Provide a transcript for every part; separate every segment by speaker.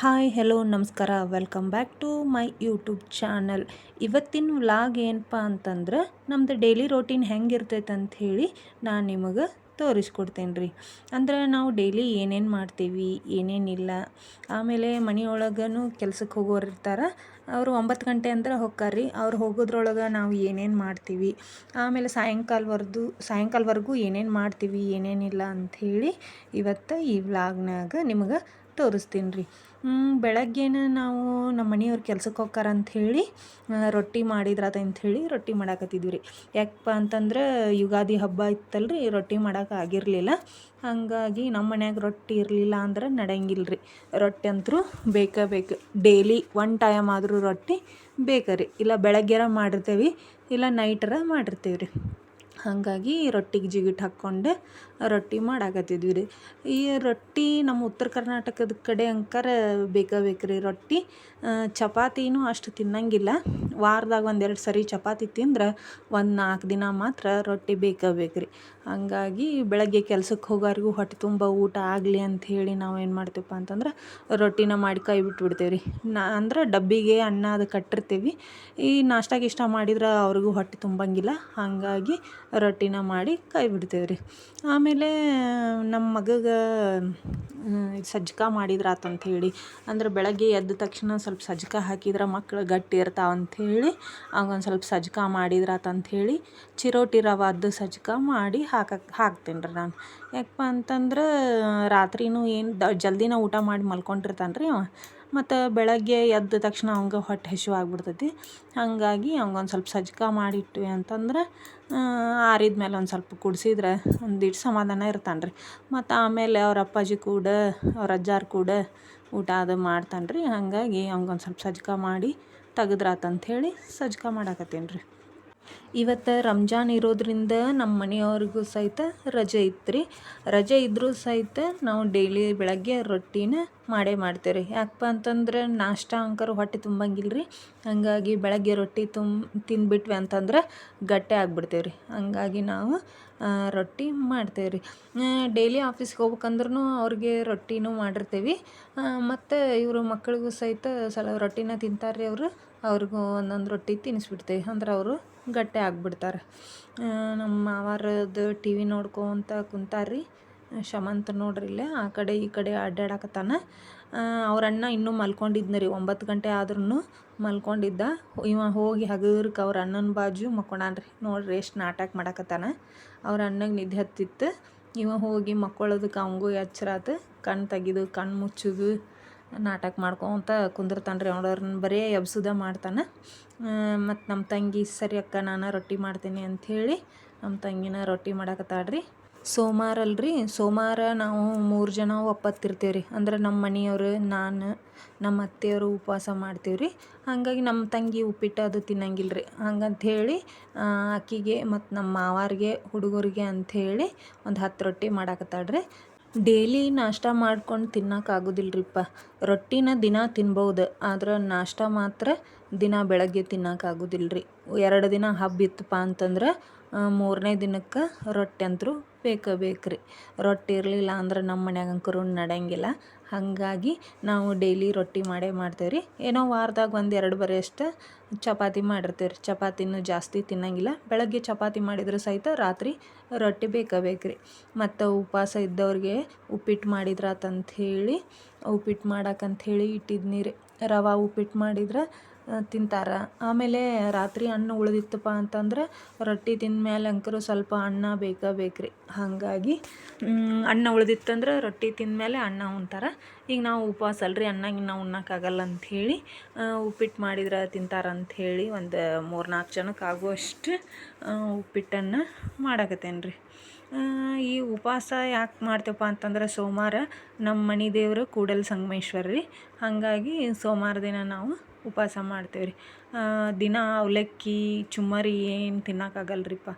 Speaker 1: Hi, hello, ನಮಸ್ಕಾರ. Welcome back to my YouTube channel. ಇವತ್ತಿನ vlog ಏನಪ್ಪ ಅಂತಂದ್ರೆ ನಮ್ಮದು ಡೈಲಿ ರೋಟೀನ್ ಹೆಂಗಿರ್ತೈತೆ ಅಂತ ಹೇಳಿ ನಾನು ನಿಮಗೆ ತೋರಿಸ್ಕೊಡ್ತೇನೆ ರೀ ಅಂದ್ರೆ ನಾವು ಡೈಲಿ ಏನೇನು ಮಾಡ್ತೀವಿ ಏನೇನಿಲ್ಲ ಆಮೇಲೆ ಮನೆಯೊಳಗೂ ಕೆಲ್ಸಕ್ಕೆ ಹೋಗೋರು ಇರ್ತಾರೆ. ಅವರು ಒಂಬತ್ತು ಗಂಟೆ ಅಂದ್ರೆ ಹೊಕ್ಕಾರ್ರಿ. ಅವ್ರು ಹೋಗೋದ್ರೊಳಗೆ ನಾವು ಏನೇನು ಮಾಡ್ತೀವಿ. ಆಮೇಲೆ ಸಾಯಂಕಾಲವರೆದು, ಸಾಯಂಕಾಲವರೆಗೂ ಏನೇನು ಮಾಡ್ತೀವಿ ಏನೇನಿಲ್ಲ ಅಂಥೇಳಿ ಇವತ್ತು ಈ ವ್ಲಾಗ್ನಾಗ ನಿಮಗೆ ತೋರಿಸ್ತೀನಿ ರೀ ಬೆಳಗ್ಗೆನ ನಾವು ನಮ್ಮ ಮನೆಯವ್ರು ಕೆಲ್ಸಕ್ಕೆ ಹೋಕ್ಕಾರ ಅಂಥೇಳಿ ರೊಟ್ಟಿ ಮಾಡಿದ್ರಾತ ಅಂಥೇಳಿ ರೊಟ್ಟಿ ಮಾಡಾಕತ್ತಿದ್ವಿ ರೀ. ಯಾಕಪ್ಪ ಅಂತಂದ್ರೆ ಯುಗಾದಿ ಹಬ್ಬ ಇತ್ತಲ್ರಿ, ರೊಟ್ಟಿ ಮಾಡಕ್ಕೆ ಆಗಿರಲಿಲ್ಲ. ಹಾಗಾಗಿ ನಮ್ಮ ಮನ್ಯಾಗ ರೊಟ್ಟಿ ಇರಲಿಲ್ಲ ಅಂದ್ರೆ ನಡೆಯಂಗಿಲ್ಲ ರೀ. ರೊಟ್ಟಿ ಅಂತೂ ಬೇಕೇ ಬೇಕು, ಡೈಲಿ ಒನ್ ಟೈಮ್ ಆದರೂ ರೊಟ್ಟಿ ಬೇಕು ರೀ. ಇಲ್ಲ ಬೆಳಗ್ಗೆರ ಮಾಡಿರ್ತೇವೆ, ಇಲ್ಲ ನೈಟರ ಮಾಡಿರ್ತೇವೆ ರೀ. ಹಾಗಾಗಿ ರೊಟ್ಟಿಗೆ ಜಿಗಿಟ್ ಹಾಕ್ಕೊಂಡೆ ರೊಟ್ಟಿ ಮಾಡಾಕತ್ತಿದ್ವಿ ರೀ. ಈ ರೊಟ್ಟಿ ನಮ್ಮ ಉತ್ತರ ಕರ್ನಾಟಕದ ಕಡೆ ಅಂಕರ ಬೇಕೇ ಬೇಕು ರೀ ರೊಟ್ಟಿ. ಚಪಾತಿನೂ ಅಷ್ಟು ತಿನ್ನಂಗಿಲ್ಲ. ವಾರದಾಗ ಒಂದೆರಡು ಸರಿ ಚಪಾತಿ ತಿಂದ್ರೆ ಒಂದು ನಾಲ್ಕು ದಿನ ಮಾತ್ರ ರೊಟ್ಟಿ ಬೇಕೇ ಬೇಕು ರೀ. ಹಂಗಾಗಿ ಬೆಳಗ್ಗೆ ಕೆಲ್ಸಕ್ಕೆ ಹೋಗೋರಿಗೂ ಹೊಟ್ಟೆ ತುಂಬ ಊಟ ಆಗಲಿ ಹೇಳಿ ನಾವು ಏನು ಮಾಡ್ತೀವಪ್ಪ ಅಂತಂದ್ರೆ ರೊಟ್ಟಿನ ಮಾಡಿ ಕೈ ಬಿಟ್ಬಿಡ್ತೇವೆ ರೀ. ನಾ, ಅಂದ್ರೆ ಡಬ್ಬಿಗೆ ಅನ್ನ ಅದು ಕಟ್ಟಿರ್ತೀವಿ. ಈ ನಾಷ್ಟ ಗೀಷ್ಟ ಮಾಡಿದ್ರೆ ಅವ್ರಿಗೂ ಹೊಟ್ಟೆ ತುಂಬಂಗಿಲ್ಲ. ಹಾಗಾಗಿ ರೊಟ್ಟಿನ ಮಾಡಿ ಕೈ ಬಿಡ್ತೇವೆ ರೀ. ಆಮೇಲೆ ನಮ್ಮ ಮಗಗೆ ಸಜ್ಜಕ ಮಾಡಿದ್ರಾತು ಹೇಳಿ ಅಂದ್ರೆ ಬೆಳಗ್ಗೆ ಎದ್ದ ತಕ್ಷಣ ಸ್ವಲ್ಪ ಸಜ್ಜಕ ಹಾಕಿದ್ರೆ ಮಕ್ಳು ಗಟ್ಟಿ ಇರ್ತಾವೆ ಅಂಥೇಳಿ. ಅವಂಗೊಂದು ಸ್ವಲ್ಪ ಸಜ್ಜಕ ಮಾಡಿದ್ರಾತು ಅಂಥೇಳಿ ಚಿರೋಟಿ ರವಾದ್ದು ಸಜ್ಜಕ ಮಾಡಿ ಹಾಕಕ್ಕೆ ಹಾಕ್ತೀನಿ ರೀ ನಾನು. ಯಾಕಪ್ಪ ಅಂತಂದ್ರೆ ರಾತ್ರಿನೂ ಏನು ದ, ಜಲ್ದಿನ ಊಟ ಮಾಡಿ ಮಲ್ಕೊಂಡಿರ್ತಾನೆ ರೀ ಅವ. ಮತ್ತು ಬೆಳಗ್ಗೆ ಎದ್ದ ತಕ್ಷಣ ಅವಂಗೆ ಹೊಟ್ಟೆ ಹಸಿವು ಆಗ್ಬಿಡ್ತೈತಿ. ಹಾಗಾಗಿ ಅವಂಗೊಂದು ಸ್ವಲ್ಪ ಸಜ್ಜಕ ಮಾಡಿಟ್ವಿ ಅಂತಂದ್ರೆ ಆರಿದ ಮೇಲೆ ಒಂದು ಸ್ವಲ್ಪ ಕುಡಿಸಿದ್ರೆ ಒಂದಿಷ್ಟು ಸಮಾಧಾನ ಇರ್ತಾನೆ ರೀ ಮತ್ತು ಆಮೇಲೆ ಅವ್ರ ಅಪ್ಪಾಜಿ ಕೂಡ, ಅವ್ರ ಅಜ್ಜಾರು ಕೂಡ ಊಟ ಅದು ಮಾಡ್ತಾನೆ ರೀ ಹಾಗಾಗಿ ಅವಂಗೊಂದು ಸ್ವಲ್ಪ ಸಜ್ಜಕ ಮಾಡಿ ತೆಗೆದ್ರಾತಂಥೇಳಿ ಸಜ್ಜಕ ಮಾಡಾಕತ್ತೀನಿ ರೀ ಇವತ್ತು ರಂಜಾನ್ ಇರೋದ್ರಿಂದ ನಮ್ಮ ಮನೆಯವ್ರಿಗೂ ಸಹಿತ ರಜೆ ಇತ್ತು ರೀ ರಜೆ ಇದ್ದರೂ ಸಹಿತ ನಾವು ಡೈಲಿ ಬೆಳಗ್ಗೆ ರೊಟ್ಟಿನ ಮಾಡೇ ಮಾಡ್ತೇವೆ ರೀ ಯಾಕಪ್ಪ ಅಂತಂದ್ರೆ ನಾಷ್ಟ ಅಂಕರು ಹೊಟ್ಟೆ ತುಂಬಂಗಿಲ್ಲ ರೀ ಹಾಗಾಗಿ ಬೆಳಗ್ಗೆ ರೊಟ್ಟಿ ತುಂಬ ತಿಂದ್ಬಿಟ್ವಿ ಅಂತಂದ್ರೆ ಗಟ್ಟಿ ಆಗ್ಬಿಡ್ತೇವೆ ರೀ ಹಂಗಾಗಿ ನಾವು ರೊಟ್ಟಿ ಮಾಡ್ತೇವೆ ರೀ ಡೈಲಿ ಆಫೀಸ್ಗೆ ಹೋಗ್ಬೇಕಂದ್ರೂ ಅವ್ರಿಗೆ ರೊಟ್ಟಿನೂ ಮಾಡಿರ್ತೀವಿ. ಮತ್ತು ಇವರು ಮಕ್ಕಳಿಗೂ ಸಹಿತ ಸಲ ರೊಟ್ಟಿನ ತಿಂತಾರೆ ರೀ ಅವರು. ಅವ್ರಿಗೂ ಒಂದೊಂದು ರೊಟ್ಟಿ ತಿನ್ನಿಸ್ಬಿಡ್ತೇವೆ ಅಂದ್ರೆ ಅವರು ಗಟ್ಟಿ ಆಗ್ಬಿಡ್ತಾರೆ. ನಮ್ಮ ಮಾವಾರದು ಟಿ ವಿ ನೋಡ್ಕೊತ ಕುಂತಾರ್ರಿ. ಶಮಂತ್ ನೋಡ್ರಿ ಇಲ್ಲೇ, ಆ ಕಡೆ ಈ ಕಡೆ ಅಡ್ಡಾಡಕತ್ತಾನ. ಅವ್ರ ಅಣ್ಣ ಇನ್ನೂ ಮಲ್ಕೊಂಡಿದ್ನ ರೀ, ಒಂಬತ್ತು ಗಂಟೆ ಆದ್ರೂ ಮಲ್ಕೊಂಡಿದ್ದ. ಇವ ಹೋಗಿ ಹಗರ್ಕ ಅವ್ರ ಅಣ್ಣನ ಬಾಜು ಮಕ್ಕೊಂಡಾನ್ರಿ ನೋಡ್ರಿ ಎಷ್ಟು ನಾಟಕ ಮಾಡಕತ್ತಾನ. ಅವ್ರ ಅಣ್ಣಗೆ ನಿದ್ದೆ ಹತ್ತಿತ್ತು. ಇವ ಹೋಗಿ ಮಕ್ಕೊಳ್ಳೋದಕ್ಕೆ ಅವಂಗೂ ಎಚ್ಚರಾತು. ಕಣ್ಣು ತೆಗಿದು ಕಣ್ಣು ಮುಚ್ಚುದು. ನಾಟಕ ಮಾಡ್ಕೊತ ಕುಂದಿರ್ತಾನೆ ರೀ ಅವ್ರನ್ನ ಬರೀ ಎಬ್ಸುದ ಮಾಡ್ತಾನೆ. ಮತ್ತು ನಮ್ಮ ತಂಗಿ, ಸರಿ ಅಕ್ಕ, ನಾನು ರೊಟ್ಟಿ ಮಾಡ್ತೀನಿ ಅಂಥೇಳಿ ನಮ್ಮ ತಂಗಿನ ರೊಟ್ಟಿ ಮಾಡಾಕತ್ತಾಳ್ರಿ. ಸೋಮವಾರ ಅಲ್ರಿ. ಸೋಮವಾರ ನಾವು ಮೂರು ಜನ ಒಪ್ಪತ್ತಿರ್ತೀವಿ ರೀ ಅಂದ್ರೆ ನಮ್ಮ ಮನೆಯವರು, ನಾನು ನಮ್ಮ ಅತ್ತೆಯವರು ಉಪವಾಸ ಮಾಡ್ತೀವಿ ರೀ ಹಾಗಾಗಿ ನಮ್ಮ ತಂಗಿ ಉಪ್ಪಿಟ್ಟು ಅದು ತಿನ್ನಂಗಿಲ್ಲ ರೀ ಹಂಗಂಥೇಳಿ ಆಕಿಗೆ ಮತ್ತು ನಮ್ಮ ಮಾವಾರಿಗೆ, ಹುಡುಗರಿಗೆ ಅಂಥೇಳಿ ಒಂದು ಹತ್ತು ರೊಟ್ಟಿ ಮಾಡಾಕತ್ತಾಳ್ರಿ. ಡೈಲಿ ನಾಷ್ಟ ಮಾಡ್ಕೊಂಡು ತಿನ್ನೋಕ್ಕಾಗೋದಿಲ್ರಿಪ್ಪ ರೊಟ್ಟಿನ ದಿನ ತಿನ್ಬೋದು, ಆದ್ರೆ ನಾಷ್ಟ ಮಾತ್ರ ದಿನ ಬೆಳಗ್ಗೆ ತಿನ್ನೋಕ್ಕಾಗೋದಿಲ್ರಿ ಎರಡು ದಿನ ಹಬ್ಬ ಇತ್ತಪ್ಪ ಅಂತಂದ್ರೆ ಮೂರನೇ ದಿನಕ್ಕೆ ರೊಟ್ಟಿ ಅಂತೂ ಬೇಕೇ ಬೇಕು ರೀ ರೊಟ್ಟಿ ಇರಲಿಲ್ಲ ಅಂದ್ರೆ ನಮ್ಮ ಮನ್ಯಾಗ ಅಂಕರು ನಡೆಯಂಗಿಲ್ಲ. ಹಾಗಾಗಿ ನಾವು ಡೈಲಿ ರೊಟ್ಟಿ ಮಾಡೇ ಮಾಡ್ತೇವೆ ರೀ ಏನೋ ವಾರದಾಗ ಒಂದು ಎರಡು ಬರೀ ಚಪಾತಿ ಮಾಡಿರ್ತೀವಿ ರೀ ಚಪಾತಿನೂ ಜಾಸ್ತಿ ತಿನ್ನಂಗಿಲ್ಲ. ಬೆಳಗ್ಗೆ ಚಪಾತಿ ಮಾಡಿದ್ರೆ ಸಹಿತ ರಾತ್ರಿ ರೊಟ್ಟಿ ಬೇಕೇ ಬೇಕು ರೀ ಮತ್ತು ಉಪವಾಸ ಇದ್ದವ್ರಿಗೆ ಉಪ್ಪಿಟ್ಟು ಮಾಡಿದ್ರಾತಂಥೇಳಿ ಉಪ್ಪಿಟ್ಟು ಮಾಡಕ್ಕಂಥೇಳಿ ಇಟ್ಟಿದ್ನಿ ರೀ ರವೆ ಉಪ್ಪಿಟ್ಟು ಮಾಡಿದ್ರೆ ತಿಂತಾರೆ. ಆಮೇಲೆ ರಾತ್ರಿ ಹಣ್ಣು ಉಳಿದಿತ್ತಪ್ಪ ಅಂತಂದ್ರೆ ರೊಟ್ಟಿ ತಿಂದ್ಮೇಲೆ ಅಂಕರು ಸ್ವಲ್ಪ ಅನ್ನ ಬೇಕೇ ಬೇಕು ರೀ ಹಾಗಾಗಿ ಅನ್ನ ಉಳಿದಿತ್ತಂದ್ರೆ ರೊಟ್ಟಿ ತಿಂದಮೇಲೆ ಅನ್ನ ಉಣ್ತಾರೆ. ಈಗ ನಾವು ಉಪವಾಸ ಅಲ್ರಿ ಅನ್ನ ಗಿನ್ನ ಉಣ್ಣಕ್ಕಾಗಲ್ಲ ಅಂಥೇಳಿ ಉಪ್ಪಿಟ್ಟು ಮಾಡಿದ್ರೆ ತಿಂತಾರೆ ಹೇಳಿ ಒಂದು ಮೂರು ನಾಲ್ಕು ಜನಕ್ಕೆ ಆಗುವಷ್ಟು ಉಪ್ಪಿಟ್ಟನ್ನು ಮಾಡಾಕತ್ತೇನೆ ರೀ ಈ ಉಪವಾಸ ಯಾಕೆ ಮಾಡ್ತೇವಪ್ಪ ಅಂತಂದ್ರೆ ಸೋಮವಾರ ನಮ್ಮ ಮನೆ ದೇವರು ಕೂಡಲ ಸಂಗಮೇಶ್ವರ ರೀ ಹಾಗಾಗಿ ಸೋಮವಾರ ದಿನ ನಾವು ಉಪವಾಸ ಮಾಡ್ತೇವೆ ರೀ. ದಿನ ಅವಲಕ್ಕಿ, ಚುಮ್ಮರಿ ಏನು ತಿನ್ನೋಕ್ಕಾಗಲ್ರಿಪ್ಪ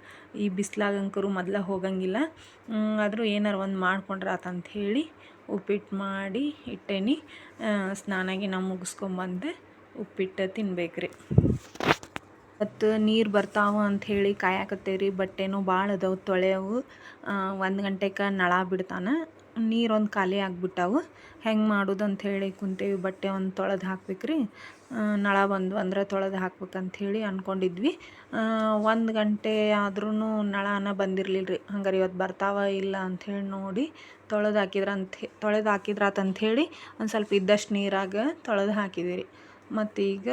Speaker 1: ಈ ಬಿಸ್ಲಾಗಂಕರು ಮೊದಲ ಹೋಗಂಗಿಲ್ಲ. ಆದರೂ ಏನಾರು ಒಂದು ಮಾಡ್ಕೊಂಡ್ರೆ ಆತಂತ ಹೇಳಿ ಉಪ್ಪಿಟ್ಟು ಮಾಡಿ ಇಟ್ಟೇನಿ. ಸ್ನಾನಾಗಿ ನಾವು ಮುಗಿಸ್ಕೊಂಬಂದೆ ಉಪ್ಪಿಟ್ಟು ತಿನ್ಬೇಕು ರೀ ಮತ್ತು ನೀರು ಬರ್ತಾವ ಅಂಥೇಳಿ ಕಾಯಕತ್ತೇವೆ ರೀ ಬಟ್ಟೆನೂ ಭಾಳ ಅದಾವು, ತೊಳೆಯವು. ಒಂದು ಗಂಟೆಗೆ ನಳ ಬಿಡ್ತಾನೆ. ನೀರೊಂದು ಖಾಲಿ ಆಗಿಬಿಟ್ಟಾವು. ಹೆಂಗೆ ಮಾಡೋದು ಅಂಥೇಳಿ ಕುಂತೇವಿ. ಬಟ್ಟೆ ಒಂದು ತೊಳೆದು ಹಾಕ್ಬೇಕ್ರಿ. ನಳ ಬಂದು ಅಂದ್ರೆ ತೊಳೆದು ಹಾಕ್ಬೇಕಂಥೇಳಿ ಅಂದ್ಕೊಂಡಿದ್ವಿ ಒಂದು ಗಂಟೆ ಆದ್ರೂ ನಳನ ಬಂದಿರಲಿಲ್ಲ ರೀ ಹಂಗಾರೆ ಇವತ್ತು ಬರ್ತಾವ ಇಲ್ಲ ಅಂಥೇಳಿ ನೋಡಿ ತೊಳೆದು ಹಾಕಿದ್ರ ಅಂತ ತೊಳೆದು ಹಾಕಿದ್ರಾತಂಥೇಳಿ ಒಂದು ಸ್ವಲ್ಪ ಇದ್ದಷ್ಟು ನೀರಾಗ ತೊಳೆದು ಹಾಕಿದಿರಿ. ಮತ್ತು ಈಗ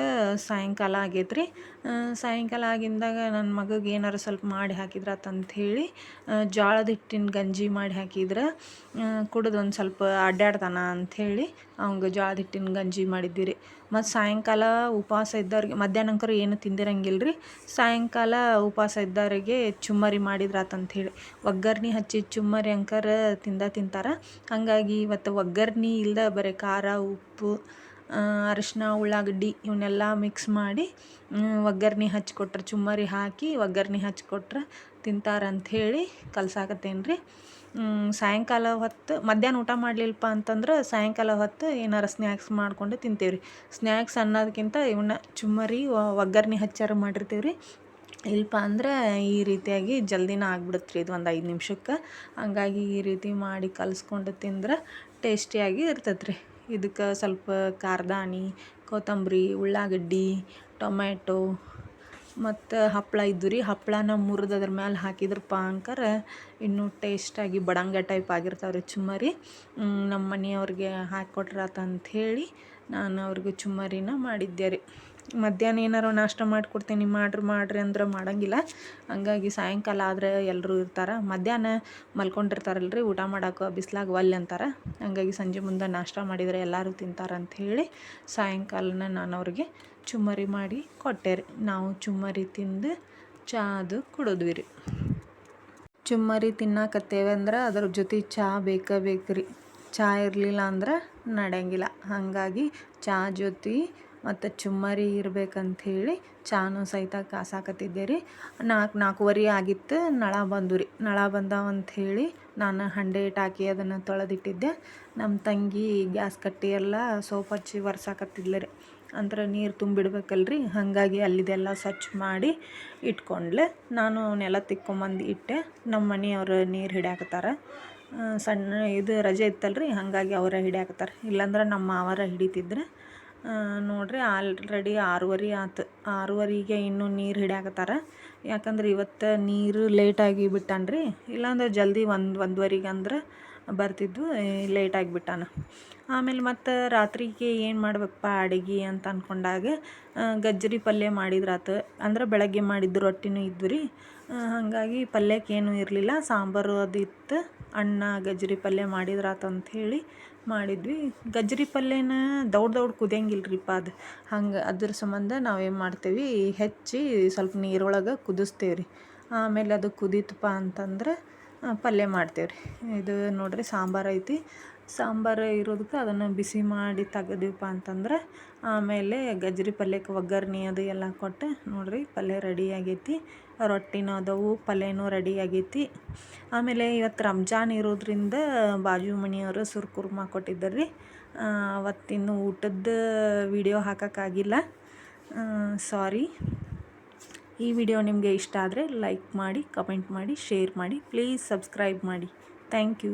Speaker 1: ಸಾಯಂಕಾಲ ಆಗೈತೆ ರೀ ಸಾಯಂಕಾಲ ಆಗಿಂದಾಗ ನನ್ನ ಮಗಗೆ ಏನಾರು ಸ್ವಲ್ಪ ಮಾಡಿ ಹಾಕಿದ್ರಾತಂತ ಹೇಳಿ ಜೋಳದ ಹಿಟ್ಟಿನ ಗಂಜಿ ಮಾಡಿ ಹಾಕಿದ್ರೆ ಕುಡಿದು ಒಂದು ಸ್ವಲ್ಪ ಅಡ್ಡಾಡ್ತಾನ ಅಂಥೇಳಿ ಅವಂಗೆ ಜೋಳದ ಹಿಟ್ಟಿನ ಗಂಜಿ ಮಾಡಿದ್ದೀರಿ. ಮತ್ತು ಸಾಯಂಕಾಲ ಉಪವಾಸ ಇದ್ದವ್ರಿಗೆ ಮಧ್ಯಾಹ್ನಂಕರು ಏನು ತಿಂದಿರಂಗಿಲ್ಲ ರೀ ಸಾಯಂಕಾಲ ಉಪವಾಸ ಇದ್ದವರಿಗೆ ಚುಮ್ಮರಿ ಮಾಡಿದ್ರಾತಂಥೇಳಿ ಒಗ್ಗರ್ಣೆ ಹಚ್ಚಿ ಚುಮ್ಮರಿ ಅಂಕರ್ ತಿಂದ ತಿಂತಾರೆ. ಹಾಗಾಗಿ ಇವತ್ತು ಒಗ್ಗರ್ಣಿ ಇಲ್ಲದ ಬರೀ ಖಾರ, ಉಪ್ಪು ಅರಿಶಿನ ಉಳ್ಳಾಗಡ್ಡಿ ಇವನ್ನೆಲ್ಲ ಮಿಕ್ಸ್ ಮಾಡಿ ಒಗ್ಗರ್ಣೆ ಹಚ್ಕೊಟ್ರೆ ಚುಮ್ಮರಿ ಹಾಕಿ ಒಗ್ಗರ್ಣೆ ಹಚ್ಕೊಟ್ರೆ ತಿಂತಾರಂಥೇಳಿ ಕಲ್ಸಾಕತ್ತೇನೆ ರೀ ಸಾಯಂಕಾಲ ಹೊತ್ತು ಮಧ್ಯಾಹ್ನ ಊಟ ಮಾಡಲಿಲ್ಲಪ್ಪ ಅಂತಂದ್ರೆ ಸಾಯಂಕಾಲ ಹೊತ್ತು ಏನಾರು ಸ್ನ್ಯಾಕ್ಸ್ ಮಾಡಿಕೊಂಡು ತಿಂತೀವಿ ರೀ ಸ್ನ್ಯಾಕ್ಸ್ ಅನ್ನೋದಕ್ಕಿಂತ ಇವನ್ನ ಚುಮ್ಮರಿ ಒಗ್ಗರ್ಣೆ ಹಚ್ಚಾರ ಮಾಡಿರ್ತೀವಿ ರೀ ಇಲ್ಲಪ್ಪ ಅಂದ್ರೆ ಈ ರೀತಿಯಾಗಿ ಜಲ್ದಿನ ಆಗ್ಬಿಡುತ್ತೆ ರೀ ಇದು ಒಂದು ಐದು ನಿಮಿಷಕ್ಕೆ. ಹಂಗಾಗಿ ಈ ರೀತಿ ಮಾಡಿ ಕಲಿಸ್ಕೊಂಡು ತಿಂದ್ರೆ ಟೇಸ್ಟಿಯಾಗಿ ಇರ್ತೈತೆ ರೀ ಇದಕ್ಕೆ ಸ್ವಲ್ಪ ಕಾರದಾನಿ ಕೊತ್ತಂಬರಿ, ಉಳ್ಳಾಗಡ್ಡಿ, ಟೊಮ್ಯಾಟೊ ಮತ್ತು ಹಪ್ಪಳ ಇದ್ದು ರೀ. ಹಪ್ಪಳನ ಮುರಿದು ಅದ್ರ ಮ್ಯಾಲೆ ಹಾಕಿದ್ರಪ್ಪ ಅಂಕರ ಇನ್ನೂ ಟೇಸ್ಟಾಗಿ ಬಡಂಗ ಟೈಪ್ ಆಗಿರ್ತಾವೆ ರೀ ಚುಮ್ಮರಿ ನಮ್ಮ ಮನೆಯವ್ರಿಗೆ ಅಂತ ಹೇಳಿ ನಾನು ಅವ್ರಿಗೆ ಚುಮ್ಮರಿನ ಮಾಡಿದ್ದೆ ರೀ. ಮಧ್ಯಾಹ್ನ ಏನಾರು ನಾಷ್ಟ ಮಾಡಿಕೊಡ್ತೀನಿ, ಮಾಡ್ರಿ, ಮಾಡಿರಿ ಅಂದ್ರೆ ಮಾಡಂಗಿಲ್ಲ. ಹಂಗಾಗಿ ಸಾಯಂಕಾಲ ಆದರೆ ಎಲ್ಲರೂ ಇರ್ತಾರೆ. ಮಧ್ಯಾಹ್ನ ಮಲ್ಕೊಂಡಿರ್ತಾರಲ್ಲ ರೀ ಊಟ ಮಾಡೋಕೆ ಬಿಸ್ಲಾಗ ಒಲ್ಲೆ ಅಂತಾರೆ. ಹಂಗಾಗಿ ಸಂಜೆ ಮುಂದೆ ನಾಷ್ಟ ಮಾಡಿದರೆ ಎಲ್ಲರೂ ತಿಂತಾರೆ ಹೇಳಿ ಸಾಯಂಕಾಲನ ನಾನು ಅವ್ರಿಗೆ ಚುಮ್ಮರಿ ಮಾಡಿ ಕೊಟ್ಟೆ ರೀ. ನಾವು ಚುಮ್ಮರಿ ತಿಂದು ಚಹಾ ಅದು ಕುಡಿದ್ವಿ ರೀ. ಚುಮ್ಮರಿ ತಿನ್ನಾಕತ್ತೇವೆ ಅಂದ್ರೆ ಅದ್ರ ಜೊತೆ ಚಹಾ ಬೇಕೇ ಬೇಕು ರೀ ಚಾ ಇರಲಿಲ್ಲ ಅಂದ್ರೆ ನಡೆಯಂಗಿಲ್ಲ. ಹಾಗಾಗಿ ಚಹಾ ಜೊತೆ ಮತ್ತು ಚುಮ್ಮರಿ ಇರ್ಬೇಕಂಥೇಳಿ ಚಾನು ಸಹಿತ ಕಾಸಾಕತ್ತಿದ್ದೆ ರೀ ನಾಲ್ಕು ನಾಲ್ಕೂವರೆ ಆಗಿತ್ತು, ನಳ ಬಂದು ರೀ ನಳ ಬಂದಾವಂಥೇಳಿ ನಾನು ಹಂಡೆ ಇಟ್ಟಾಕಿ ಅದನ್ನು ತೊಳೆದಿಟ್ಟಿದ್ದೆ. ನಮ್ಮ ತಂಗಿ ಗ್ಯಾಸ್ ಕಟ್ಟಿ ಎಲ್ಲ ಸೋಪ್ ಹಚ್ಚಿ ಒರ್ಸಾಕತ್ತಿದ್ಲು ರೀ. ಅಂದ್ರೆ ನೀರು ತುಂಬಿಡ್ಬೇಕಲ್ರಿ, ಹಾಗಾಗಿ ಅಲ್ಲಿದೆಲ್ಲ ಸ್ವಚ್ಛ ಮಾಡಿ ಇಟ್ಕೊಂಡ್ಲೆ. ನಾನು ಅವನ್ನೆಲ್ಲ ತಿಕ್ಕೊಂಬಂದು ಇಟ್ಟೆ, ನಮ್ಮ ಮನೆಯವರು ನೀರು ಹಿಡ್ಯಾಕತ್ತಾರ. ಸಣ್ಣ ಇದು ರಜೆ ಇತ್ತಲ್ರಿ, ಹಾಗಾಗಿ ಅವರೇ ಹಿಡ್ಯಾಕತ್ತಾರ. ಇಲ್ಲಾಂದ್ರೆ ನಮ್ಮ ಮಾವರ ಹಿಡಿತಿದ್ರೆ. ನೋಡಿರಿ ಆಲ್ರೆಡಿ ಆರೂವರೆ ಆತು, ಆರೂವರೆಗೆ ಇನ್ನೂ ನೀರು ಹಿಡ್ಯಾಕತ್ತಾರ. ಯಾಕಂದ್ರೆ ಇವತ್ತು ನೀರು ಲೇಟಾಗಿ ಬಿಟ್ಟಾನ್ರಿ. ಇಲ್ಲಾಂದ್ರೆ ಜಲ್ದಿ ಒಂದು, ಒಂದುವರೆಗೆ ಅಂದ್ರೆ ಬರ್ತಿದ್ವು ಲೇಟಾಗಿ ಬಿಟ್ಟಾನ. ಆಮೇಲೆ ಮತ್ತು ರಾತ್ರಿಗೆ ಏನು ಮಾಡ್ಬೇಕಪ್ಪ ಅಡಿಗೆ ಅಂತ ಅಂದ್ಕೊಂಡಾಗ ಗಜ್ಜರಿ ಪಲ್ಯ ಮಾಡಿದ್ರಾತು. ಅಂದ್ರೆ ಬೆಳಗ್ಗೆ ಮಾಡಿದ್ದು ರೊಟ್ಟಿನೂ ಇದ್ದು ರೀ. ಹಾಗಾಗಿ ಪಲ್ಯಕ್ಕೆ ಏನೂ ಇರಲಿಲ್ಲ. ಸಾಂಬಾರು ಅದು ಇತ್ತು. ಅನ್ನ ಗಜ್ಜರಿ ಪಲ್ಯ ಮಾಡಿದ್ರಾತು ಅಂಥೇಳಿ ಮಾಡಿದ್ವಿ. ಗಜ್ಜರಿ ಪಲ್ಯನ ದೌಡ್ ದೌಡ್ ಕುದಿಯಂಗಿಲ್ಲ ರೀಪ್ಪ ಅದು. ಹಂಗೆ ಅದ್ರ ಸಂಬಂಧ ನಾವೇನು ಮಾಡ್ತೀವಿ, ಹೆಚ್ಚಿ ಸ್ವಲ್ಪ ನೀರೊಳಗೆ ಕುದಿಸ್ತೇವೆ ರೀ ಆಮೇಲೆ ಅದು ಕುದೀತಪ್ಪ ಅಂತಂದ್ರೆ ಪಲ್ಯ ಮಾಡ್ತೇವೆ ರೀ ಇದು ನೋಡಿರಿ ಸಾಂಬಾರು ಐತಿ. ಸಾಂಬಾರು ಇರೋದಕ್ಕೆ ಅದನ್ನು ಬಿಸಿ ಮಾಡಿ ತೆಗೆದಿವಪ್ಪ ಅಂತಂದ್ರೆ, ಆಮೇಲೆ ಗಜ್ಜರಿ ಪಲ್ಯಕ್ಕೆ ಒಗ್ಗರ್ಣೆ ಅದು ಎಲ್ಲ ಕೊಟ್ಟು ನೋಡಿರಿ ಪಲ್ಯ ರೆಡಿ ಆಗೈತಿ. ರೊಟ್ಟಿನೂ ಅದವು ಪಲ್ಯನೂ ರೆಡಿ ಆಗೈತಿ. ಆಮೇಲೆ ಇವತ್ತು ರಂಜಾನ್ ಇರೋದ್ರಿಂದ ಬಾಜು ಮನೆಯವರು ಸುರ್ಕುರ್ಮ ಕೊಟ್ಟಿದ್ದಾರೆ. ರೀ ಅವತ್ತಿನ್ನು ಊಟದ ವಿಡಿಯೋ ಹಾಕೋಕ್ಕಾಗಿಲ್ಲ. ಸಾರಿ ಈ ವಿಡಿಯೋ ನಿಮಗೆ ಇಷ್ಟ ಆದರೆ ಲೈಕ್ ಮಾಡಿ ಕಮೆಂಟ್ ಮಾಡಿ ಶೇರ್ ಮಾಡಿ ಪ್ಲೀಸ್ ಸಬ್ಸ್ಕ್ರೈಬ್ ಮಾಡಿ. Thank you